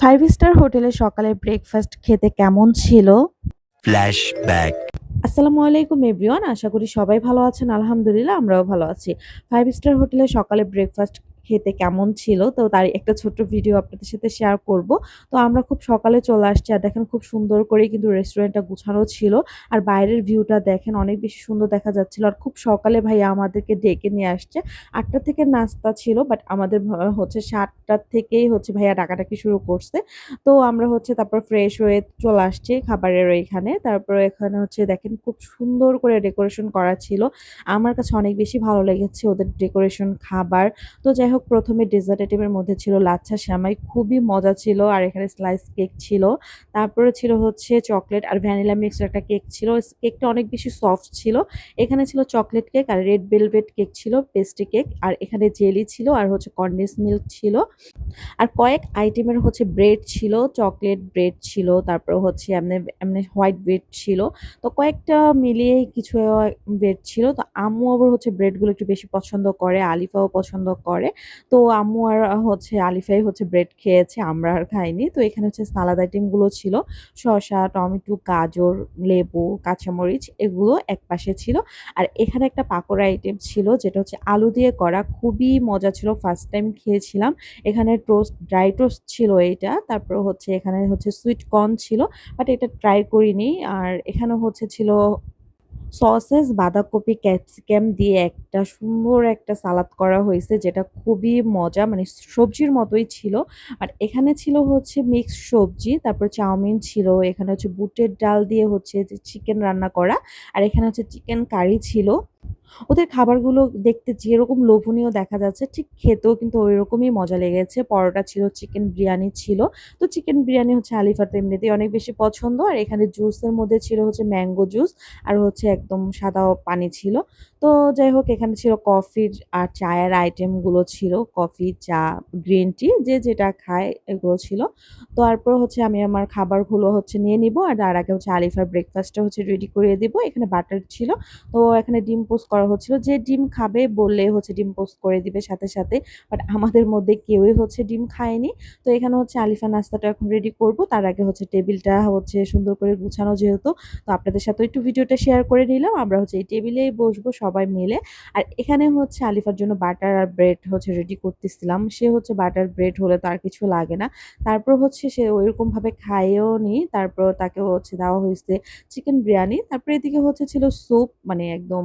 Five star হোটেলে সকালে breakfast খেতে কেমন ছিল? ফ্ল্যাশব্যাক আসসালামু আলাইকুম এভরিওয়ান আশা করি সবাই ভালো আছেন। আলহামদুলিল্লাহ আমরাও ভালো আছি। ফাইভ স্টার হোটেলে সকালে ব্রেকফাস্ট খেতে কেমন ছিল, তো তার একটা ছোট্ট ভিডিও আপনাদের সাথে শেয়ার করব। তো আমরা খুব সকালে চলে আসছি আর দেখেন খুব সুন্দর করে কিন্তু রেস্টুরেন্টটা গুছানো ছিল। আর বাইরের ভিউটা দেখেন অনেক বেশি সুন্দর দেখা যাচ্ছিল। আর খুব সকালে ভাইয়া আমাদেরকে ডেকে নিয়ে আসছে। আটটা থেকে নাস্তা ছিল বাট আমাদের হচ্ছে সাতটার থেকেই হচ্ছে ভাইয়া ডাকাডাকি শুরু করছে। তো আমরা হচ্ছে তারপর ফ্রেশ হয়ে চলে আসছি খাবারের ওইখানে তারপর এখানে হচ্ছে দেখেন খুব সুন্দর করে ডেকোরেশন করা ছিল। আমার কাছে অনেক বেশি ভালো লেগেছে ওদের ডেকোরেশন খাবার। তো যাই হোক প্রথমে ডেজার্ট আইটেমের মধ্যে ছিল লাচ্ছা শ্যামাই, খুবই মজা ছিল। আর এখানে স্লাইস কেক ছিল। তারপরে ছিল হচ্ছে চকলেট আর ভ্যানিলা মিক্সড একটা কেক ছিল। কেকটা অনেক বেশি সফট ছিল। এখানে ছিল চকলেট কেক আর রেড ভেলভেট কেক ছিল পেস্ট্রি কেক আর এখানে জেলি ছিল আর হচ্ছে কন্ডেন্স মিল্ক ছিল। আর কয়েক আইটেমের হচ্ছে ব্রেড ছিল চকলেট ব্রেড ছিল, তারপর হচ্ছে এমনি এমনি হোয়াইট ব্রেড ছিল। তো কয়েকটা মিলিয়ে কিছু ব্রেড ছিল। তো আম্মু আবার হচ্ছে ব্রেডগুলো একটু বেশি পছন্দ করে, আলিফাও পছন্দ করে। তো আম্মু আর হচ্ছে আলিফাই হচ্ছে ব্রেড খেয়েছে, আমরা আর খাইনি। তো এখানে হচ্ছে সালাদ আইটেমগুলো ছিল, শসা, টমেটো, গাজর, লেবু, কাঁচামরিচ, এগুলো এক পাশে ছিল। আর এখানে একটা পাকোড়া আইটেম ছিল, যেটা হচ্ছে আলু দিয়ে করা, খুবই মজা ছিল ফার্স্ট টাইম খেয়েছিলাম। এখানে টোস্ট ড্রাই টোস্ট ছিল এইটা তারপর হচ্ছে এখানে হচ্ছে সুইট কর্ন ছিল বাট এটা ট্রাই করিনি। আর এখানে হচ্ছে ছিল সসেস, বাঁধাকপি, ক্যাপসিকাম দিয়ে একটা সুন্দর একটা সালাদ করা হয়েছে, যেটা খুবই মজা মানে সবজির মতোই ছিল। আর এখানে ছিল হচ্ছে মিক্স সবজি, তারপর চাউমিন ছিল, এখানে হচ্ছে বুটের ডাল দিয়ে হচ্ছে যে চিকেন রান্না করা, আর এখানে হচ্ছে চিকেন কারি ছিল। ওদের খাবারগুলো দেখতে যেরকম লোভনীয় দেখা যাচ্ছে, ঠিক খেতেও কিন্তু ওই রকমই মজা লেগেছে। পরোটা ছিল চিকেন বিরিয়ানি ছিল। তো চিকেন বিরিয়ানি হচ্ছে আলিফার তো এমনিতেই অনেক বেশি পছন্দ। আর এখানে জুসের মধ্যে ছিল হচ্ছে ম্যাঙ্গো জুস আর হচ্ছে একদম সাদা পানি ছিল। তো যাই হোক, এখানে ছিল কফির আর চায়ের আইটেমগুলো ছিল। কফি চা গ্রিন টি যে যেটা খায় এগুলো ছিল। তো তারপর হচ্ছে আমি আমার খাবারগুলো হচ্ছে নিয়ে নিব। আর তার আগে হচ্ছে আলিফার ব্রেকফাস্টটা হচ্ছে রেডি করে দিব। এখানে বাটার ছিল। তো এখানে ডিম পোস্ট করা হচ্ছিল যে ডিম খাবে বললে হচ্ছে ডিম পোস্ট করে দিবে সাথে সাথে বাট আমাদের মধ্যে কেউই হচ্ছে ডিম খায়নি। তো এখানে হচ্ছে আলিফা নাস্তাটা এখন রেডি করব। তার আগে হচ্ছে টেবিলটা হচ্ছে সুন্দর করে গুছানো যেহেতু, তো আপনাদের সাথে একটু ভিডিওটা শেয়ার করে নিলাম। আমরা হচ্ছে এই টেবিলেই বসবো সবাই মিলে। আর এখানে হচ্ছে আলিফার জন্য বাটার আর ব্রেড হচ্ছে রেডি করতেছিলাম। সে হচ্ছে বাটার ব্রেড হলে তার কিছু লাগে না। তারপর হচ্ছে সে ওইরকমভাবে খায়ও নি। তারপর তাকে হচ্ছে দেওয়া হয়েছে চিকেন বিরিয়ানি। তারপরে এদিকে হচ্ছে ছিল স্যুপ মানে একদম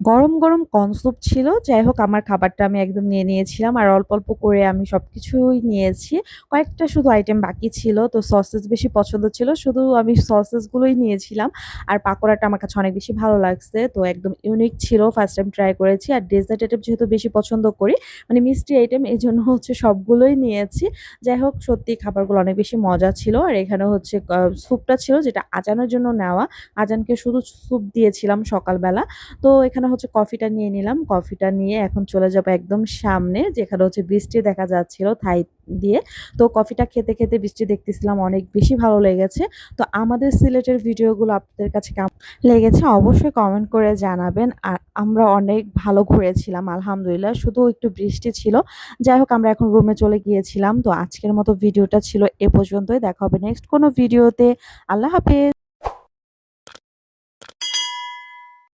গরম গরম কর্ন স্যুপ ছিল। যাই হোক, আমার খাবারটা আমি একদম নিয়ে নিয়েছিলাম। আর অল্প অল্প করে আমি সব কিছুই নিয়েছি। কয়েকটা শুধু আইটেম বাকি ছিল, তো সসেস বেশি পছন্দ ছিল। শুধু আমি সসেসগুলোই নিয়েছিলাম। আর পাকোড়াটা আমার কাছে অনেক বেশি ভালো লাগছে। তো একদম ইউনিক ছিল ফার্স্ট টাইম ট্রাই করেছি। আর ডেজার্ট আইটেম যেহেতু বেশি পছন্দ করি মানে মিষ্টি আইটেম এই জন্য হচ্ছে সবগুলোই নিয়েছি। যাই হোক, সত্যি খাবারগুলো অনেক বেশি মজা ছিল। আর এখানে হচ্ছে স্যুপটা ছিল যেটা আজানের জন্য নেওয়া। আজানকে শুধু স্যুপ দিয়েছিলাম সকালবেলা। তো এখানে হচ্ছে কফিটা নিয়ে নিলাম। কফিটা নিয়ে এখন চলে যাব একদম সামনে, যেখানে হচ্ছে বৃষ্টি দেখা যাচ্ছিল থাই দিয়ে। তো কফিটা খেতে খেতে বৃষ্টি দেখতেছিলাম, অনেক বেশি ভালো লেগেছে। তো আমাদের সিলেটের ভিডিওগুলো আপনাদের কাছে কেমন লেগেছে অবশ্যই কমেন্ট করে জানাবেন। আর আমরা অনেক ভালো ঘুরেছিলাম, আলহামদুলিল্লাহ। শুধু একটু বৃষ্টি ছিল। যাই হোক, আমরা এখন রুমে চলে গিয়েছিলাম। তো আজকের মতো ভিডিওটা ছিল এ পর্যন্তই। দেখা হবে নেক্সট কোনো ভিডিওতে। আল্লাহ হাফেজ।